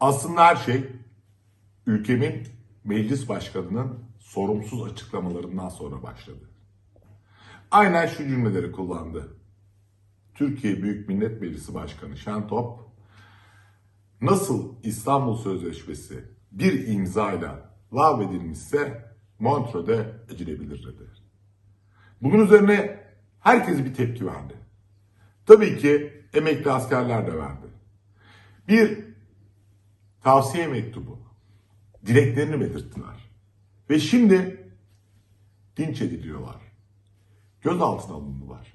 Aslında her şey ülkemin meclis başkanının sorumsuz açıklamalarından sonra başladı. Aynen şu cümleleri kullandı. Türkiye Büyük Millet Meclisi Başkanı Şentop nasıl İstanbul Sözleşmesi bir imzayla lağvedilmişse Montreux'de edilebilir dedi. Bunun üzerine herkes bir tepki verdi. Tabii ki emekli askerler de verdi. Bir tavsiye mektubu, dileklerini belirttiler. Ve şimdi dinç ediliyorlar. Gözaltına alındılar.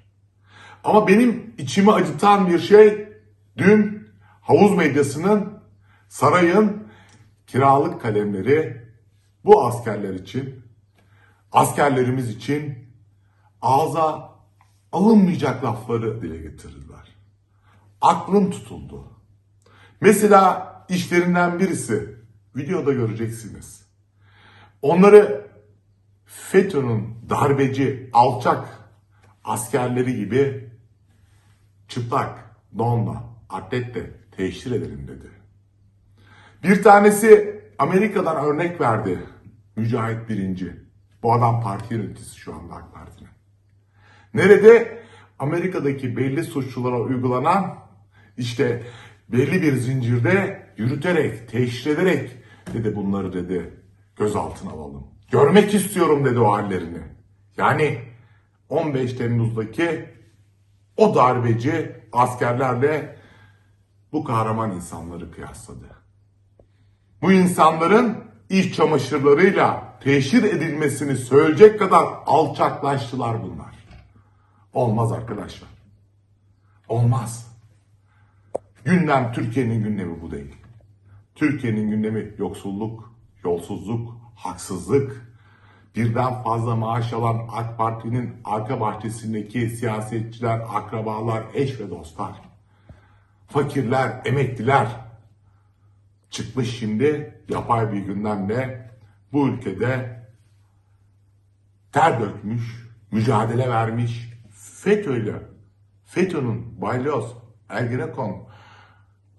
Ama benim içimi acıtan bir şey dün havuz medyasının sarayın kiralık kalemleri bu askerler için, askerlerimiz için ağza alınmayacak lafları dile getirdiler. Aklım tutuldu. Mesela işlerinden birisi, videoda göreceksiniz. Onları FETÖ'nün darbeci, alçak askerleri gibi çıplak, donla, atletle teşhir edelim dedi. Bir tanesi Amerika'dan örnek verdi. Mücahit Birinci. Bu adam parti yöneticisi şu anda AK Parti'nin. Nerede? Amerika'daki belli suçlulara uygulanan işte belli bir zincirde yürüterek, teşhir ederek dedi bunları dedi gözaltına alalım. Görmek istiyorum dedi o hallerini. Yani 15 Temmuz'daki o darbeci askerlerle bu kahraman insanları kıyasladı. Bu insanların iş çamaşırlarıyla teşhir edilmesini söyleyecek kadar alçaklaştılar bunlar. Olmaz arkadaşlar. Olmaz. Gündem Türkiye'nin gündemi bu değil. Türkiye'nin gündemi yoksulluk, yolsuzluk, haksızlık, birden fazla maaş alan AK Parti'nin arka bahçesindeki siyasetçiler, akrabalar, eş ve dostlar, fakirler, emekliler. Çıkmış şimdi yapay bir gündemle bu ülkede ter dökmüş, mücadele vermiş, FETÖ'yle, FETÖ'nün balyoz, Ergenekon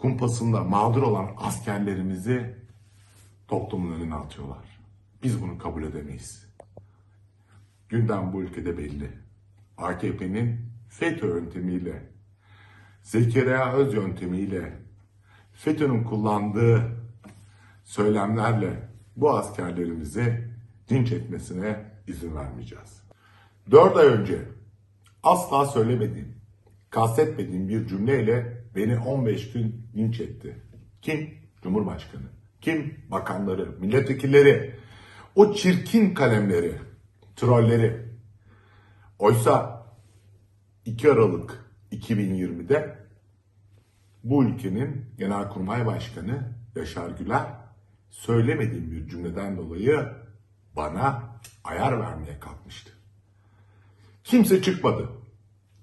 kumpasında mağdur olan askerlerimizi toplumun önüne atıyorlar. Biz bunu kabul edemeyiz. Gündem bu ülkede belli. AKP'nin FETÖ yöntemiyle, Zekeriya Öz yöntemiyle, FETÖ'nün kullandığı söylemlerle bu askerlerimizi dinç etmesine izin vermeyeceğiz. Dört ay önce asla söylemediğim, kastetmediğim bir cümleyle beni 15 gün linç etti. Kim? Cumhurbaşkanı. Kim? Bakanları, milletvekilleri. O çirkin kalemleri, trolleri. Oysa 2 Aralık 2020'de bu ülkenin Genelkurmay Başkanı Yaşar Güler söylemediğim bir cümleden dolayı bana ayar vermeye kalkmıştı. Kimse çıkmadı.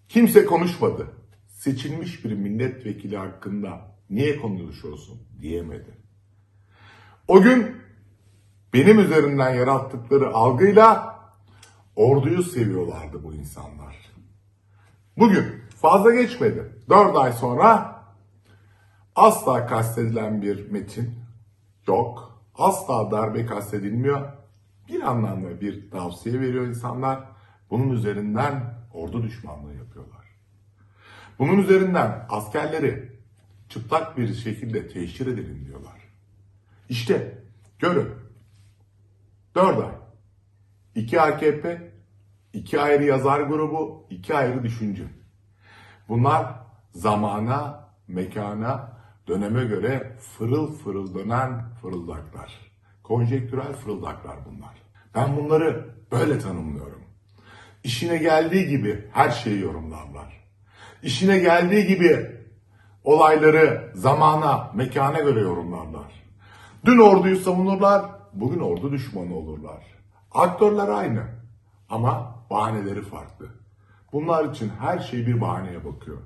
Kimse konuşmadı. Seçilmiş bir milletvekili hakkında niye konuşuyorsun diyemedi. O gün benim üzerimden yarattıkları algıyla orduyu seviyorlardı bu insanlar. Bugün fazla geçmedi. 4 ay sonra asla kastedilen bir metin yok. Asla darbe kastedilmiyor. Bir anlamda bir tavsiye veriyor insanlar. Bunun üzerinden ordu düşmanlığı yapıyorlar. Bunun üzerinden askerleri çıplak bir şekilde teşhir edelim diyorlar. İşte görün. Dört ay. İki AKP, iki ayrı yazar grubu, iki ayrı düşünce. Bunlar zamana, mekana, döneme göre fırıl fırıl dönen fırıldaklar. Konjektürel fırıldaklar bunlar. Ben bunları böyle tanımlıyorum. İşine geldiği gibi her şeyi yorumlarlar. İşine geldiği gibi olayları zamana, mekana göre yorumlarlar. Dün orduyu savunurlar, bugün ordu düşmanı olurlar. Aktörler aynı ama bahaneleri farklı. Bunlar için her şey bir bahaneye bakıyor.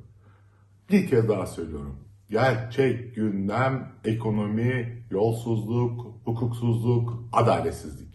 Bir kez daha söylüyorum. Gerçek gündem ekonomi, yolsuzluk, hukuksuzluk, adaletsizlik.